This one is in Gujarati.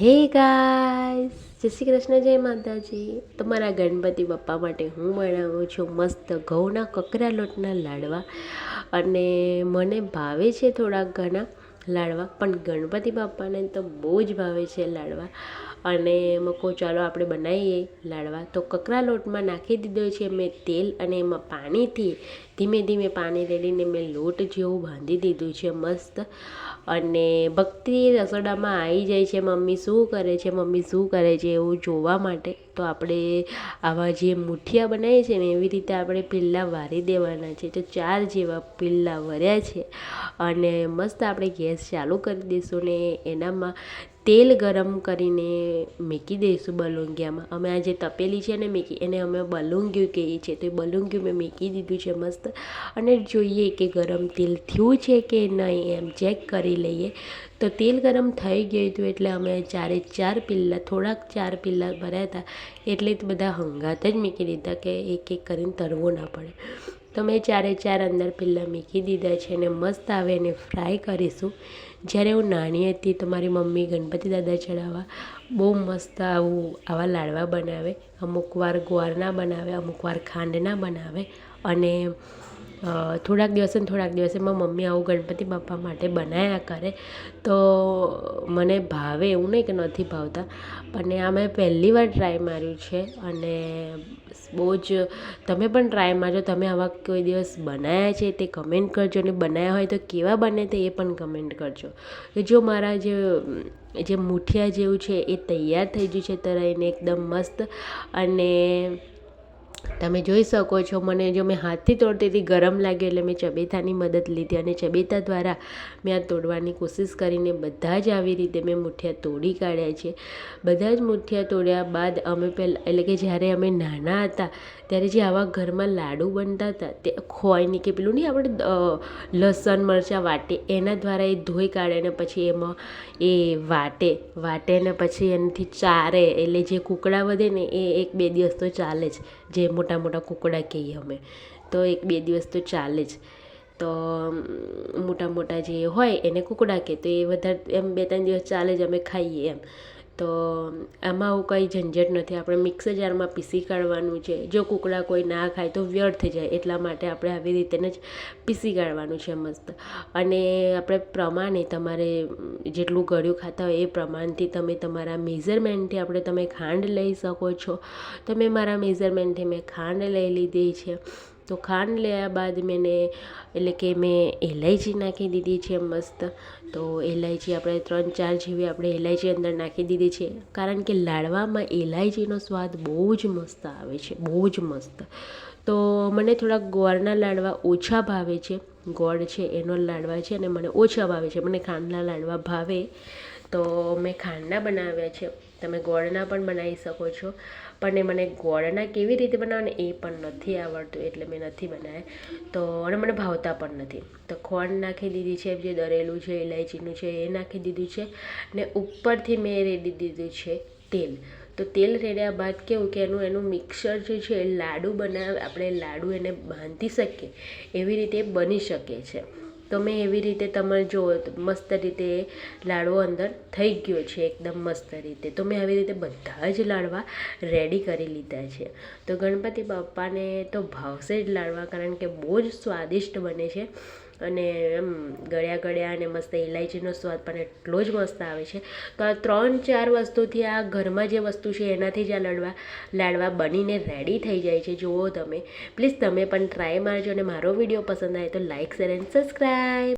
હે ગાઈસ, જય શ્રી કૃષ્ણ, જય માતાજી. તમારા ગણપતિ બાપ્પા માટે હું બનાવું છું મસ્ત ઘઉંના કકરા લોટના લાડવા. અને મને ભાવે છે થોડાક ઘણા લાડવા, પણ ગણપતિ બાપ્પાને તો બહુ જ ભાવે છે લાડવા. અને મકો, ચાલો આપણે બનાવીએ લાડવા. તો કકરા લોટમાં નાખી દીધો છે મેં તેલ અને એમાં પાણીથી ધીમે ધીમે પાણી રેડીને મેં લોટ જેવું બાંધી દીધું છે, મસ્ત. અને ભક્તિ રસોડામાં આવી જાય છે, મમ્મી શું કરે છે, મમ્મી શું કરે છે એવું જોવા માટે. તો આપણે આવા જે મુઠિયા બનાવીએ છીએ ને, એવી રીતે આપણે પિલ્લા વારી દેવાના છે. તો ચાર જેવા પિલ્લા વર્યા છે. અને મસ્ત આપણે ગેસ ચાલુ કરી દઈશું ને એનામાં તેલ ગરમ કરીને મૂકી દઈશું બલુંગિયામાં. અમે આ જે તપેલી છે ને મૂકી, એને અમે બલુંગિયું કહીએ છીએ. તો એ બલુંગિયું મેં મૂકી દીધું છે મસ્ત. અને જોઈએ કે ગરમ તેલ થયું છે કે નહીં એમ ચેક કરી લઈએ. તો તેલ ગરમ થઈ ગયું હતું એટલે અમે ચારે ચાર પિલ્લા, થોડાક ચાર પિલ્લા ભર્યા હતા. એટલે બધા હંગાત જ મૂકી દીધા કે એક એક કરીને તરવો ના પડે. તો મેં ચારે ચાર અંદર પિલ્લા મૂકી દીધા છે અને મસ્ત આવે એને ફ્રાય કરીશું. જ્યારે હું નાની હતી તો મારી મમ્મી ગણપતિ દાદા ચડાવવા બહુ મસ્ત આવું, આવા લાડવા બનાવે. અમુક વાર ગોળના બનાવે, અમુક વાર ખાંડના બનાવે અને થોડાક દિવસે થોડાક દિવસે મારી મમ્મી આવું ગણપતિ બાપા માટે બનાવ્યા કરે. તો મને ભાવે એવું નહીં કે નથી ભાવતા. પણ આ મેં પહેલી વાર ટ્રાય માર્યું છે અને બહુ જ તમે પણ ટ્રાય મારજો. તમે આવા કોઈ દિવસ બનાવ્યા છે તે કમેન્ટ કરજો અને બનાવ્યા હોય તો કેવા બને તે એ પણ કમેન્ટ કરજો. જો મારા જે જે મુઠિયા જેવું છે એ તૈયાર થઈ ગયું છે તરાઈને એકદમ મસ્ત અને તમે જોઈ શકો છો, મને જો મેં હાથથી તોડતી હતી, ગરમ લાગે એટલે મેં ચબેથાની મદદ લીધી અને ચબેતા દ્વારા મેં આ તોડવાની કોશિશ કરીને બધા જ આવી રીતે મેં મુઠિયા તોડી કાઢ્યા છે. બધા જ મુઠિયા તોડ્યા બાદ અમે પહેલાં એટલે કે જ્યારે અમે નાના હતા, ત્યારે જે આવા ઘરમાં લાડુ બનતા હતા, તે ખોયની કે પેલું નહીં આપણે લસણ, મરચાં વાટે, એના દ્વારા એ ધોઈ કાઢે અને પછી એમાં એ વાટે વાટે ને પછી એનાથી ચારે, એટલે જે કૂકડા વધે ને એ એક બે દિવસ તો ચાલે જ, જે મોટા મોટા મોટા કૂકડા કહીએ અમે. તો એક બે દિવસ તો ચાલે જ. તો મોટા મોટા જે હોય એને કૂકડા કહે તો એ વધારે, એમ બે ત્રણ દિવસ ચાલે જ અમે ખાઈએ એમ. તો આમાં આવું કંઈ ઝંઝટ નથી. આપણે મિક્સર જારમાં પીસી કાઢવાનું છે. જો કૂકડા કોઈ ના ખાય તો વ્યર્થ જાય. એટલા માટે આપણે આવી રીતે જ પીસી કાઢવાનું છે મસ્ત. અને આપણે પ્રમાણે તમારે જેટલું ગળ્યું ખાતા હોય એ પ્રમાણથી તમે તમારા મેઝરમેન્ટથી આપણે તમે ખાંડ લઈ શકો છો. તમે મારા મેઝરમેન્ટથી મેં ખાંડ લઈ લીધી છે. તો ખાંડ લેયા બાદ મેં એટલે કે મેં એલાયચી નાખી દીધી છે મસ્ત. તો એલાયચી આપણે ત્રણ ચાર જેવી આપણે એલાયચી અંદર નાખી દીધી છે. કારણ કે લાડવામાં એલાયચીનો સ્વાદ બહુ જ મસ્ત આવે છે, બહુ જ મસ્ત. તો મને થોડાક ગોળના લાડવા ઓછા ભાવે છે. ગોળ છે, એનો લાડવા છે અને મને ઓછા ભાવે છે. મને ખાંડના લાડવા ભાવે. તો મેં ખાંડના બનાવ્યા છે. તમે ગોળના પણ બનાવી શકો છો. પણ એ મને ગોળના કેવી રીતે બનાવવાને એ પણ નથી આવડતું, એટલે મેં નથી બનાવ્યા. તો અને મને ભાવતા પણ નથી. તો ખોંડ નાખી દીધી છે, જે દરેલું છે ઇલાયચીનું છે, એ નાખી દીધું છે ને ઉપરથી મેં રેડી દીધું છે તેલ. તો તેલ રેડ્યા બાદ કેવું કે એનું એનું મિક્સર જે છે એ લાડુ બનાવે, આપણે લાડુ એને બાંધી શકીએ એવી રીતે બની શકે છે. તો મેં એવી રીતે તમે જો મસ્ત રીતે લાડવો અંદર થઈ ગયો છે, એકદમ મસ્ત રીતે. તો મેં આવી રીતે બધા જ લાડવા રેડી કરી લીધા છે. તો ગણપતિ બાપ્પાને તો ભાવશે જ લાડવા કારણ કે બહુ જ સ્વાદિષ્ટ બને છે. અને એમ ગળ્યા ગળ્યા અને મસ્ત ઇલાયચીનો સ્વાદ પણ એટલો જ મસ્ત આવે છે. તો આ ત્રણ ચાર વસ્તુથી આ ઘરમાં જે વસ્તુ છે એનાથી જ આ લાડવા લાડવા બનીને રેડી થઈ જાય છે. જુઓ તમે. પ્લીઝ તમે પણ ટ્રાય મારજો અને મારો વીડિયો પસંદ આવે તો લાઇક શેર એન્ડ સબસ્ક્રાઈબ